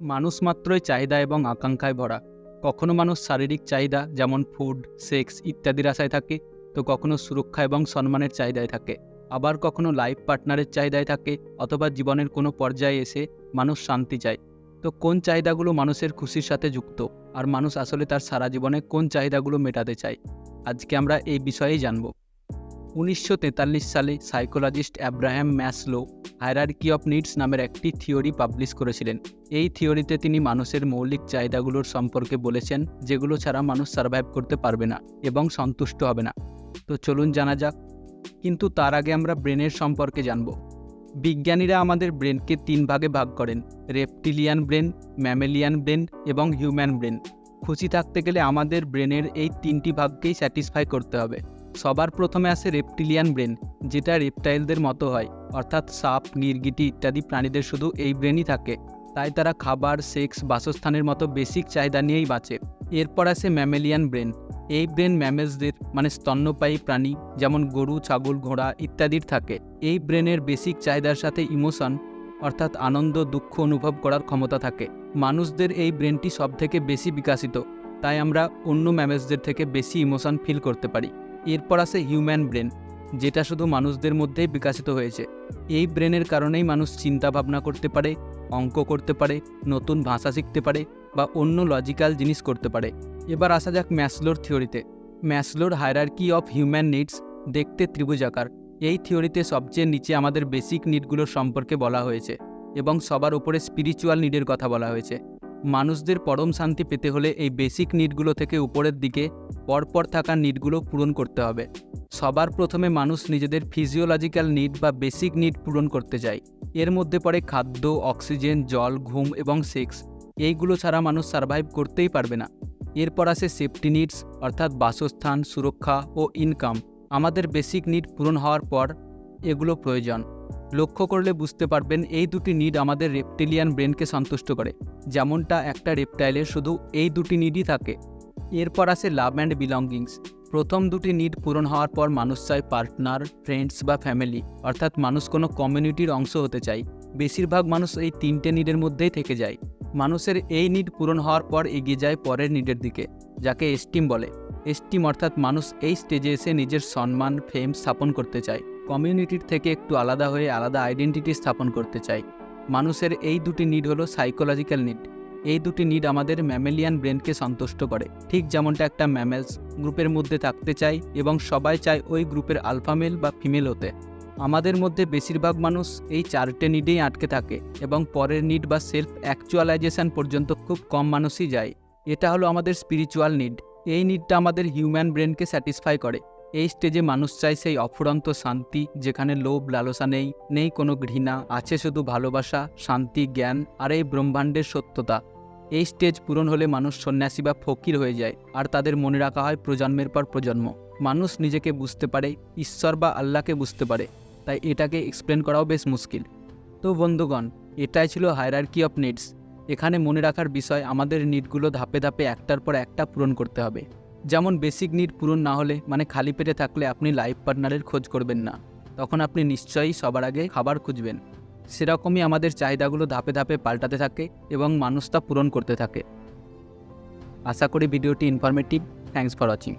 মানুষ মাত্রই চাহিদা এবং আকাঙ্ক্ষায় ভরা। কখনো মানুষ শারীরিক চাহিদা, যেমন ফুড সেক্স ইত্যাদির আশায় থাকে, তো কখনো সুরক্ষা এবং সম্মানের চাহিদায় থাকে। আবার কখনো লাইফ পার্টনারের চাহিদায় থাকে, অথবা জীবনের কোনো পর্যায়ে এসে মানুষ শান্তি চায়। তো কোন চাহিদাগুলো মানুষের খুশির সাথে যুক্ত? আর মানুষ আসলে তার সারা জীবনে কোন চাহিদাগুলো মেটাতে চায়? আজকে আমরা এই বিষয়েই জানব। উনিশশো তেতাল্লিশ সালে psychologist Abraham Maslow hierarchy of needs নামের একটি থিওরি পাবলিশ করেছিলেন। এই থিওরিতে তিনি মানুষের মৌলিক চাহিদাগুলোর সম্পর্কে বলেছেন, যেগুলো ছাড়া মানুষ সার্ভাইভ করতে পারবে না এবং সন্তুষ্ট হবে না। তো চলুন জানা যাক, কিন্তু তার আগে আমরা ব্রেনের সম্পর্কে জানব। বিজ্ঞানীরা আমাদের ব্রেনকে তিন ভাগে ভাগ করেন, রেপটিলিয়ান ব্রেন, ম্যামেলিয়ান ব্রেন এবং হিউম্যান ব্রেন। খুশি থাকতে গেলে আমাদের ব্রেনের এই তিনটি ভাগকেই স্যাটিসফাই করতে হবে। সবার প্রথমে আসে রেপটিলিয়ান ব্রেন যেটা রেপটাইলদের মতো হয়। অর্থাৎ সাপ গিরগিটি ইত্যাদি প্রাণীদের শুধু এই ব্রেনই থাকে। তাই তারা খাবার সেক্স বাসস্থানের মতো বেসিক চাহিদা নিয়েই বাঁচে। এরপর আসে ম্যামেলিয়ান ব্রেন এই ব্রেন ম্যামেজদের মানে স্তন্যপায়ী প্রাণী, যেমন গরু, ছাগল, ঘোড়া ইত্যাদির থাকে। এই ব্রেনের বেসিক চাহিদার সাথে ইমোশন অর্থাৎ আনন্দ, দুঃখ অনুভব করার ক্ষমতা থাকে। মানুষদের এই ব্রেনটি সবথেকে বেশি বিকাশিত। তাই আমরা অন্য ম্যামেজদের থেকে বেশি ইমোশন ফিল করতে পারি। এরপর আসে হিউম্যান ব্রেন যেটা শুধু মানুষদের মধ্যেই বিকাশিত হয়েছে। এই ব্রেনের কারণেই মানুষ চিন্তা ভাবনা করতে পারে, অঙ্ক করতে পারে, নতুন ভাষা শিখতে পারে বা অন্য লজিক্যাল জিনিস করতে পারে। এবার আসা যাক ম্যাসলোর থিওরিতে। ম্যাসলোর হায়ারার্কি অফ হিউম্যান নিডস দেখতে ত্রিভুজাকার এই থিওরিতে সবচেয়ে নিচে আমাদের বেসিক নিডগুলোর সম্পর্কে বলা হয়েছে এবং সবার উপরে স্পিরিচুয়াল নিডের কথা বলা হয়েছে। মানুষদের পরম শান্তি পেতে হলে এই বেসিক নিডগুলো থেকে উপরের দিকে পরপর থাকা নিডগুলো পূরণ করতে হবে। সবার প্রথমে মানুষ নিজেদের ফিজিওলজিক্যাল নিড বা বেসিক নিড পূরণ করতে চায় এর মধ্যে পড়ে খাদ্য অক্সিজেন জল, ঘুম এবং সেক্স এইগুলো ছাড়া মানুষ সার্ভাইভ করতেই পারবে না। এরপর আসে সেফটি নিডস অর্থাৎ বাসস্থান, সুরক্ষা ও ইনকাম আমাদের বেসিক নিড পূরণ হওয়ার পর এগুলো প্রয়োজন। লক্ষ্য করলে বুঝতে পারবেন এই দুটি নিড আমাদের রেপটিলিয়ান ব্রেনকে সন্তুষ্ট করে। যেমনটা একটা রেপটাইলের শুধু এই দুটি নিডই থাকে। এরপর আসে লাভ অ্যান্ড বিলঙ্গিংস প্রথম দুটি নিড পূরণ হওয়ার পর মানুষ চায় পার্টনার ফ্রেন্ডস বা ফ্যামিলি অর্থাৎ মানুষ কোনো কমিউনিটির অংশ হতে চায়। বেশিরভাগ মানুষ এই তিনটে নিডের মধ্যেই থেকে যায়। মানুষের এই নিড পূরণ হওয়ার পর এগিয়ে যায় পরের নিডের দিকে, যাকে এস্টিম বলে। এস্টিম অর্থাৎ মানুষ এই স্টেজে এসে নিজের সম্মান ফেম স্থাপন করতে চায়। কমিউনিটির থেকে একটু আলাদা হয়ে আলাদা আইডেন্টিটি স্থাপন করতে চায় মানুষের এই দুটি নিড হলো সাইকোলজিক্যাল নিড। এই দুটি নিড আমাদের ম্যামেলিয়ান ব্রেনকে সন্তুষ্ট করে। ঠিক যেমনটা একটা ম্যামেলস গ্রুপের মধ্যে থাকতে চায় এবং সবাই চায় ওই গ্রুপের আলফামেল বা ফিমেল হতে। আমাদের মধ্যে বেশিরভাগ মানুষ এই চারটে নিডেই আটকে থাকে এবং পরের নিড বা সেলফ অ্যাকচুয়ালাইজেশন পর্যন্ত খুব কম মানুষই যায়। এটা হলো আমাদের স্পিরিচুয়াল নিড। এই নিডটা আমাদের হিউম্যান ব্রেনকে স্যাটিসফাই করে। এই স্টেজে মানুষ চায় সেই অফুরন্ত শান্তি, যেখানে লোভ, লালসা নেই নেই কোনো ঘৃণা, আছে শুধু ভালোবাসা, শান্তি, জ্ঞান, আর এই ব্রহ্মাণ্ডের সত্যতা। এই স্টেজ পূরণ হলে মানুষ সন্ন্যাসী বা ফকির হয়ে যায়, আর তাদের মনে রাখা হয় প্রজন্মের পর প্রজন্ম। মানুষ নিজেকে বুঝতে পারে, ঈশ্বর বা আল্লাহকে বুঝতে পারে, তাই এটাকে এক্সপ্লেন করাও বেশ মুশকিল। তো বন্ধুগণ, এটাই ছিল হায়ারার্কি অফ নিডস এখানে মনে রাখার বিষয় আমাদের নিডগুলো ধাপে ধাপে একটার পর একটা পূরণ করতে হবে। যেমন বেসিক নিড পূরণ না হলে মানে খালি পেটে থাকলে আপনি লাইফ পার্টনারের খোঁজ করবেন না। তখন আপনি নিশ্চয়ই সবার আগে খাবার খুঁজবেন। সেরকমই আমাদের চাহিদাগুলো ধাপে ধাপে পাল্টাতে থাকে এবং মানুষ তা পূরণ করতে থাকে। আশা করি ভিডিওটি ইনফরমেটিভ থ্যাংকস ফর ওয়াচিং